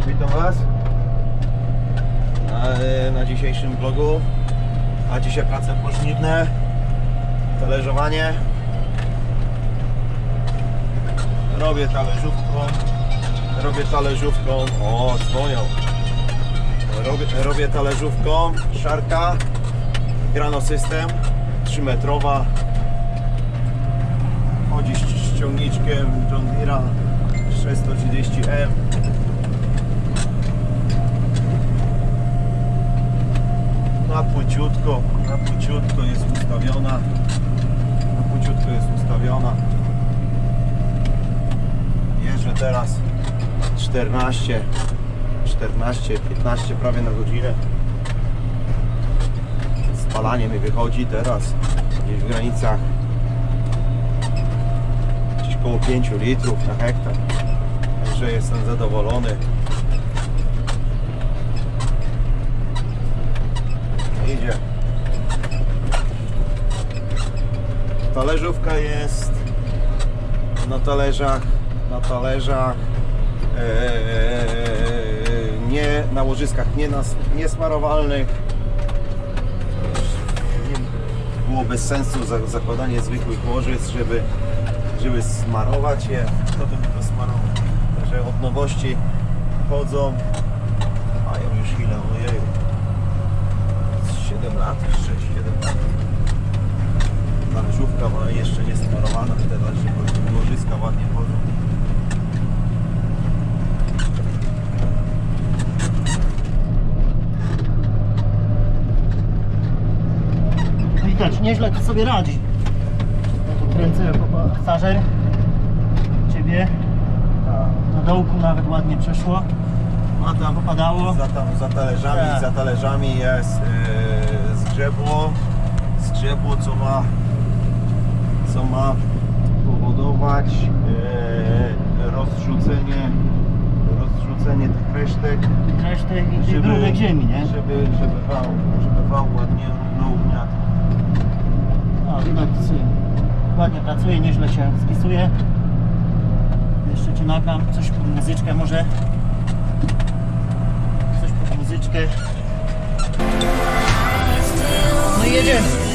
Cześć, witam Was na, na dzisiejszym vlogu. A dzisiaj prace pożniwne, talerzowanie. Robię talerzówką, robię talerzówką, o dzwonią. Robię, robię talerzówką, szarka, grano system, 3 metrowa. Chodzi z ciągniczkiem John Deere'a 630M. Na płyciutko, na płyciutko jest ustawiona. Na płyciutko jest ustawiona. Jeżdżę teraz 14, 14, 15 prawie na godzinę. Spalanie mi wychodzi teraz gdzieś w granicach gdzieś koło 5 litrów na hektar. Także jestem zadowolony. Talerzówka jest na talerzach, na talerzach e, nie na łożyskach nie, nas, nie smarowalnych. Było bez sensu za- zakładanie zwykłych łożysk, żeby, żeby smarować je. Kto to smarował? Także od nowości chodzą. Mają już ile, ojeju. Z 7 lat, 6-7 jeszcze nie smarowana, teraz żeby łożyska ładnie chodzą. Widać, nieźle to sobie radzi. Ja tu kręcę pasażer. Ciebie na dołku nawet ładnie przeszło. A tam popadało. Za, tam, za talerzami, Tak. za talerzami jest yy, zgrzebło, zgrzebło co ma co ma powodować yy, rozrzucenie rozrzucenie tych resztek Resztę i grudek ziemi, nie? żeby, żeby wał, żeby wał ładnie równo ugniatł. Widać, ładnie pracuje, nieźle się spisuje. Jeszcze Cię nagram, coś pod muzyczkę może. Coś pod muzyczkę. No i jedziemy.